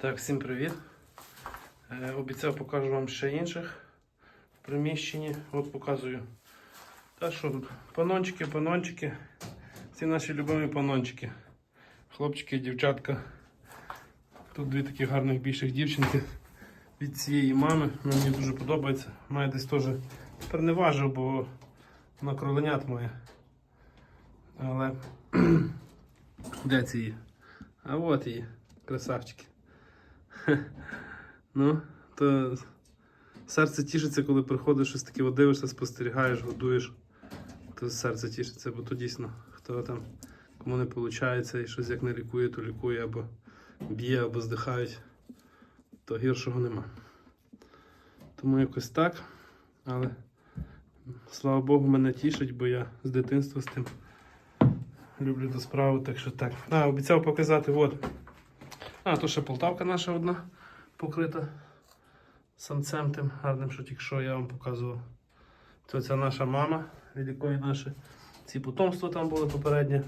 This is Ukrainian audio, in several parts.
Так, всім привіт. Е, обіцяв покажу вам ще інших в приміщенні. От показую. Та що? Панончики, панончики. Ці наші любимі панончики. Хлопчики дівчатка. Тут дві такі гарних більших дівчинки від цієї мами. Мені дуже подобається. Має десь теж. Тепер не важив, бо вона кроленят має. Але де ці її? А от її, красавчики. Ну, то серце тішиться, коли приходиш, щось таке дивишся, спостерігаєш, годуєш. То серце тішиться, бо то дійсно, хто там, кому не виходить і щось як не лікує, то лікує або б'є, або здихають, то гіршого нема. Тому якось так. Але слава Богу, мене тішить, бо я з дитинства з тим люблю ту справу, так що так. А, обіцяв показати, от. А, то ще Полтавка наша одна покрита самцем тим гарним, що тільки що я вам показував. Це наша мама, від якої наші ці потомства там були попереднє.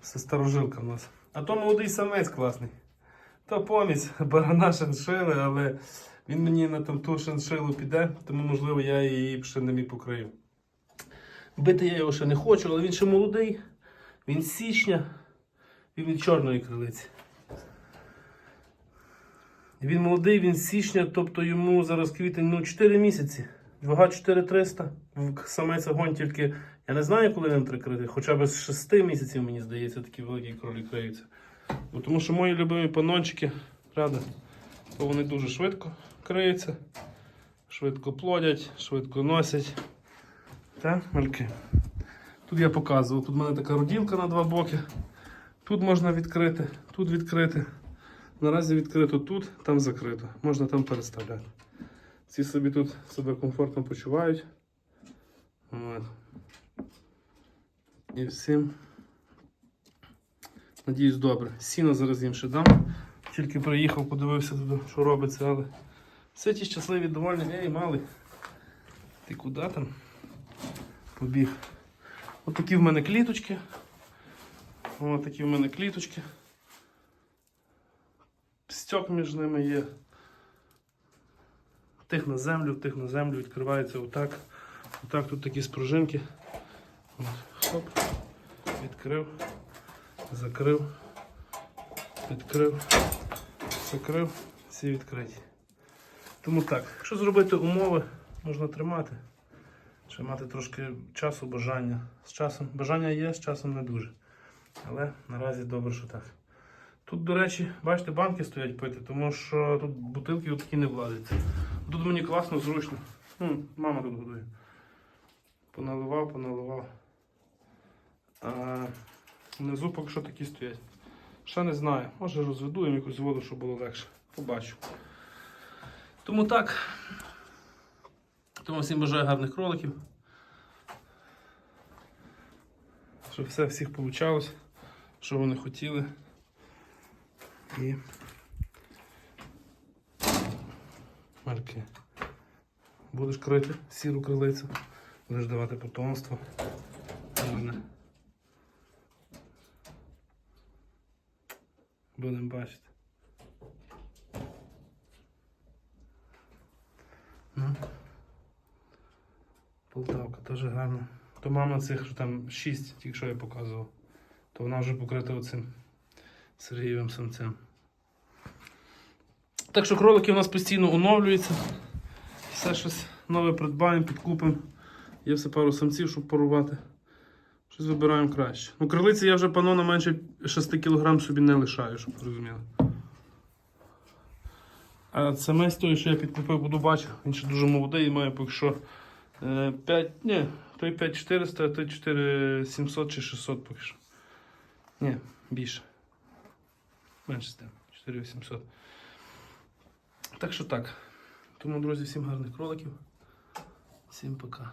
Це старожилка в нас. А то молодий самець класний. То помість барана шиншили, але він мені на там ту шиншилу піде, тому можливо я її ще не міг покрию. Бити я його ще не хочу, але він ще молодий. Він з січня, він від чорної крилиці. Він молодий, він з січня, тобто йому зараз квітень ну, 4 місяці. Вага 4300. В- Самець огонь тільки. Я не знаю, коли він прикрити, хоча б з 6 місяців, мені здається, такі великі кролі криються. Ну, тому що мої любимі панончики, правда, то вони дуже швидко криються, швидко плодять, швидко носять. Так, мальки. Тут я показував, тут в мене така роділка на два боки. Тут можна відкрити, тут відкрити. Наразі відкрито тут, там закрито. Можна там переставляти. Ці собі тут себе комфортно почувають. От. І всім. Надіюсь, добре. Сіно зараз їм ще дам. Тільки приїхав, подивився туди, що робиться, але все ті щасливі, довольні. Ей, малий. Ти куди там? Побіг. От такі в мене кліточки. Ось такі в мене кліточки. Стьок між ними є. Тих на землю, тих на землю відкривається отак. Отак тут такі спружинки. Хоп. Відкрив, закрив, відкрив, закрив, всі відкриті. Тому так, якщо зробити умови, можна тримати. Ще мати трошки часу, бажання. З часом бажання є, з часом не дуже. Але наразі добре, що так. Тут, до речі, бачите, банки стоять пити, тому що тут бутилки такі не владяться. Тут мені класно, зручно. Ну, мама тут годує. Поналивав, поналивав. А внизу поки що такі стоять. Ще не знаю. Може розведу їм якусь воду, щоб було легше. Побачу. Тому так. Тому всім бажаю гарних кроликів. Щоб все всіх вийшло, що вони хотіли. І Марки. Будеш крити сіру крилицю, будеш давати потомство. Будемо бачити. Ну. Полтавка теж гарна. То мама цих, що там 6, тільки що я показував, то вона вже покрита оцим Сергієвим самцем. Так що кролики у нас постійно оновлюються. Все щось нове придбаємо, підкупимо. Є все пару самців, щоб порувати. Щось вибираємо краще. Ну, крилиці я вже панона менше 6 кг собі не лишаю, щоб розуміли. А самець той, що я підкупив, буду бачити, він ще дуже молодий і має поки що 5, ні, той 5400, а той 4700 чи 600 поки що. Ні, більше. Менше з тим, 4800. Так що так. Тому, друзі, всім гарних кроликів. Всім пока.